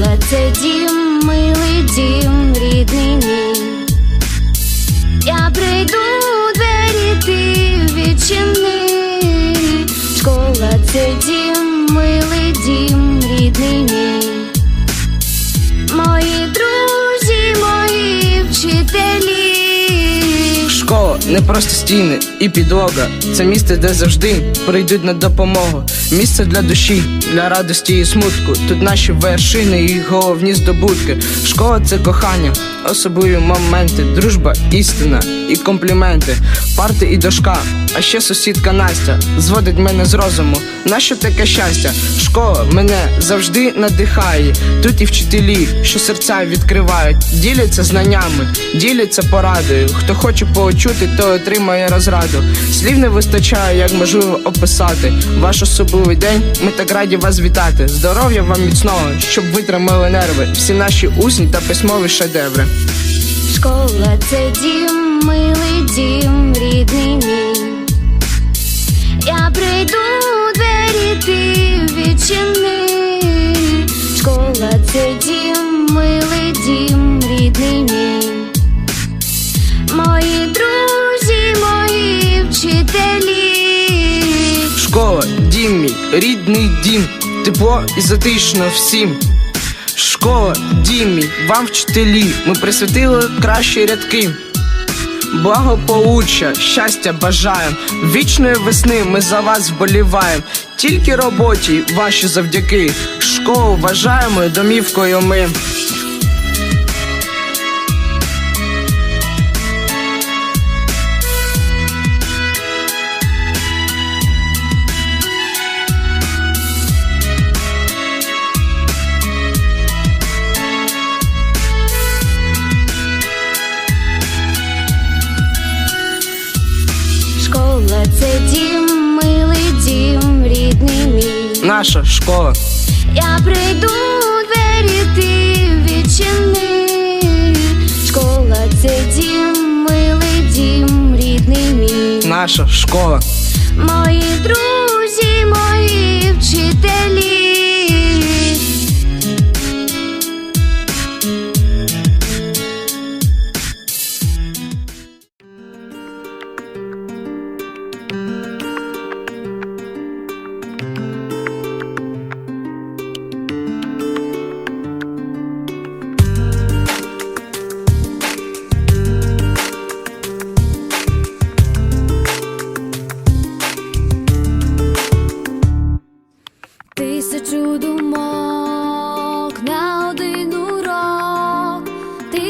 Let's take you. Не просто стіни і підлога. Це місце, де завжди прийдуть на допомогу. Місце для душі, для радості і смутку. Тут наші вершини і головні здобутки. Школа це кохання, особливі моменти, дружба, істина і компліменти, парти і дошка. А ще сусідка Настя зводить мене з розуму. Нащо таке щастя? Школа мене завжди надихає. Тут і вчителі, що серця відкривають, діляться знаннями, діляться порадою. Хто хоче почути, то отримає розраду. Слів не вистачає, як можливо описати. Ваш особливий день. Ми так раді вас вітати. Здоров'я вам міцного, щоб витримали нерви. Всі наші усні та письмові шедеври. Школа це дім, милий дім, рідний мій. Я прийду у двері ти відчини. Школа це дім, милий дім, рідний мій. Мої друзі, дім мій, рідний дім, тепло і затишно всім. Школа, дім мій, вам вчителі, ми присвятили кращі рядки. Благополуччя, щастя бажаєм, вічної весни ми за вас вболіваєм. Тільки роботі ваші завдяки. Школу вважаємо домівкою ми. Наша школа. Я прийду двері ти відчини. Школа це дім, милий дім, рідний мій. Наша школа. Мої друзі, мої вчителі.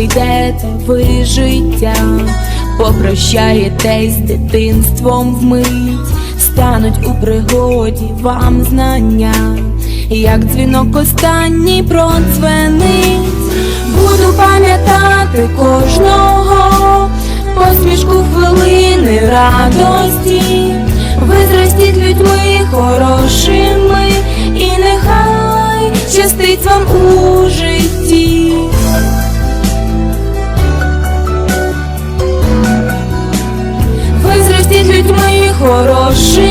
доросле йдете ви життя, попрощаєтесь з дитинством вмить, стануть у пригоді вам знання, як дзвінок останній продзвенить. Буду пам'ятати кожного, посмішку хвилини радості, ви зростіть людьми хорошими, хорошими, і